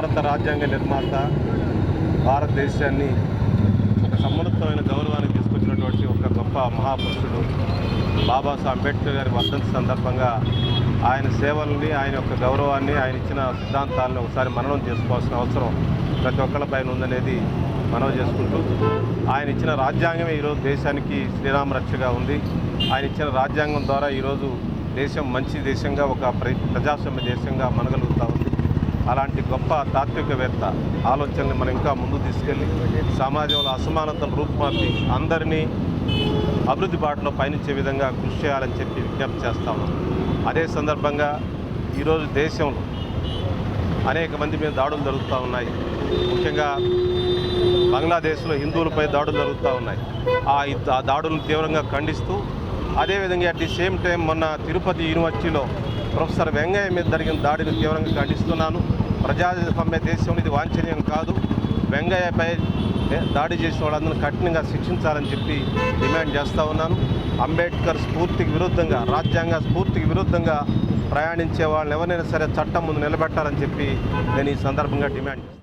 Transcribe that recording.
భారత రాజ్యాంగ నిర్మాత భారతదేశాన్ని ఒక సమున్నతమైన గౌరవానికి తీసుకొచ్చినటువంటి ఒక గొప్ప మహాపురుషుడు బాబాసాహెబ్ అంబేద్కర్ గారి వర్ధంతి సందర్భంగా ఆయన సేవల్ని ఆయన యొక్క గౌరవాన్ని ఆయన ఇచ్చిన సిద్ధాంతాలను ఒకసారి మననం చేసుకోవాల్సిన అవసరం ప్రతి ఒక్కళ్ళ పైన ఉందనేది మనవి చేసుకుంటూ ఆయన ఇచ్చిన రాజ్యాంగమే ఈరోజు దేశానికి శ్రీరామ రక్షగా ఉంది. ఆయన ఇచ్చిన రాజ్యాంగం ద్వారా ఈరోజు దేశం మంచి దేశంగా ఒక ప్ర ప్రజాస్వామ్య దేశంగా మనగలుగుతూ ఉంది. అలాంటి గొప్ప తాత్వికవేత్త ఆలోచనని మనం ఇంకా ముందు తీసుకెళ్ళి సమాజంలో అసమానతను రూపుమాపి అందరినీ అభివృద్ధి బాటలో పయనించే విధంగా కృషి చేయాలని చెప్పి విజ్ఞప్తి చేస్తాము అదే సందర్భంగా ఈరోజు దేశంలో అనేక మంది మీద దాడులు జరుగుతూ ఉన్నాయి. ముఖ్యంగా బంగ్లాదేశ్లో హిందువులపై దాడులు జరుగుతూ ఉన్నాయి. ఆ ఆ దాడులను తీవ్రంగా ఖండిస్తూ అదేవిధంగా అట్ ది సేమ్ టైం మొన్న తిరుపతి యూనివర్సిటీలో ప్రొఫెసర్ వెంగయ్య మీద జరిగిన దాడిని తీవ్రంగా ఖండిస్తున్నాను. ప్రజాస్వామ్య దేశంలో ఇది వాంఛనీయం కాదు. వెంగయ్యపై దాడి చేసిన వాళ్ళందరూ కఠినంగా శిక్షించాలని చెప్పి డిమాండ్ చేస్తూ ఉన్నాను. అంబేద్కర్ స్ఫూర్తికి విరుద్ధంగా రాజ్యాంగ స్ఫూర్తికి విరుద్ధంగా ప్రయాణించే వాళ్ళని ఎవరైనా సరే చట్టం ముందు నిలబెట్టాలని చెప్పి నేను ఈ సందర్భంగా డిమాండ్ చేస్తాను